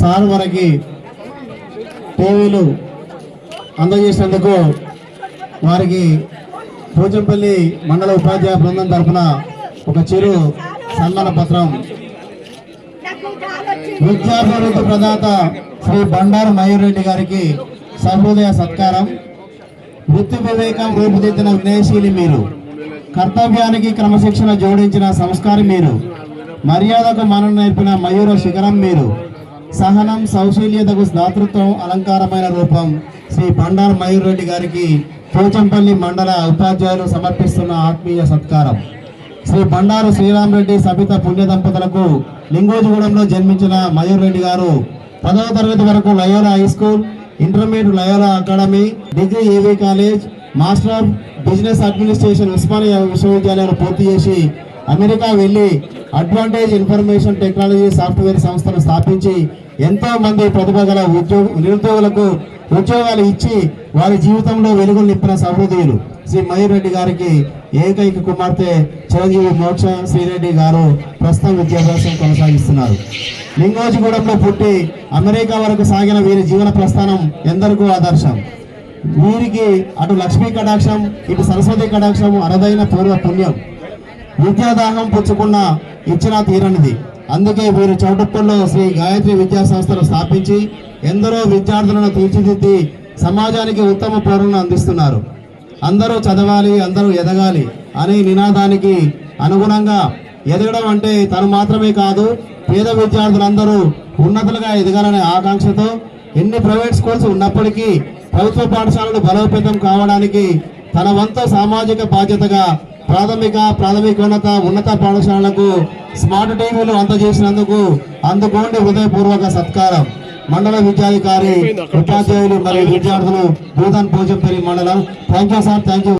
Sir మనకి టీవీలు అందజేసినందుకు వారికి పోచంపల్లి మండల ఉపాధ్యాయ బృందం తరఫున ఒక చిరు సన్మాన పత్రం. విద్యాభివృద్ధి ప్రదాత శ్రీ బండారు మయూర్ రెడ్డి గారికి సహృదయ సత్కారం. వృత్తి వివేకం రూపుదిద్దిన వినయశీలి మీరు. కర్తవ్యానికి క్రమశిక్షణ జోడించిన సంస్కారం మీరు. మర్యాదకు మనం నేర్పిన మయూర శిఖరం మీరు. సహనం సౌశీల్యతకు దాతృత్వం అలంకారమైన రూపం శ్రీ బండారు మయూర్ రెడ్డి గారికి పోచంపల్లి మండల ఉపాధ్యాయులు సమర్పిస్తున్న ఆత్మీయ సత్కారం. శ్రీ బండారు శ్రీరామరెడ్డి సబిత పుణ్య దంపతులకు లింగోజిగూడెంలో జన్మించిన మయూర్ రెడ్డి గారు పదవ తరగతి వరకు Loyola high school intermediate Loyola academy degree A V college master of business administration Osmania విశ్వవిద్యాలయాన్ని పూర్తి చేసి అమెరికా వెళ్ళి అడ్వాంటేజ్ ఇన్ఫర్మేషన్ టెక్నాలజీ సాఫ్ట్వేర్ సంస్థను స్థాపించి ఎంతో మంది ప్రతిభ గల ఉద్యోగ నిరుద్యోగులకు ఉద్యోగాలు ఇచ్చి వారి జీవితంలో వెలుగులు నింపిన సమృద్ధులు శ్రీ మయూర్ రెడ్డి గారికి ఏకైక కుమార్తె చిరంజీవి మోక్ష శ్రీరెడ్డి గారు ప్రస్తుతం విద్యాభ్యాసం కొనసాగిస్తున్నారు. లింగోజిగూడెంలో పుట్టి అమెరికా వరకు సాగిన వీరి జీవన ప్రస్థానం ఎందరికో ఆదర్శం. వీరికి అటు లక్ష్మీ కటాక్షం ఇటు సరస్వతి కటాక్షం అరదైన పూర్వ పుణ్యం. విద్యాదాహం పుచ్చుకున్న ఇచ్చిన తీరనిది. అందుకే వీరు చౌటుప్పల్లో శ్రీ గాయత్రి విద్యా సంస్థను స్థాపించి ఎందరో విద్యార్థులను తీర్చిదిద్ది సమాజానికి ఉత్తమ పౌరులను అందిస్తున్నారు. అందరూ చదవాలి అందరూ ఎదగాలి అనే నినాదానికి అనుగుణంగా ఎదగడం అంటే తను మాత్రమే కాదు పేద విద్యార్థులందరూ ఉన్నతులుగా ఎదగాలనే ఆకాంక్షతో ఎన్ని ప్రైవేట్ స్కూల్స్ ఉన్నప్పటికీ ప్రభుత్వ పాఠశాలలు బలోపేతం కావడానికి తన వంతు సామాజిక బాధ్యతగా ప్రాథమిక ప్రాథమికోన్నత ఉన్నత పాఠశాలలకు స్మార్ట్ టీవీలు అందజేసినందుకు అందుకోండి హృదయపూర్వక సత్కారం. మండల విద్యాధికారి ఉపాధ్యాయులు మరియు విద్యార్థులు భూదాన్ పోచంపల్లి మండలం. Thank you sir thank you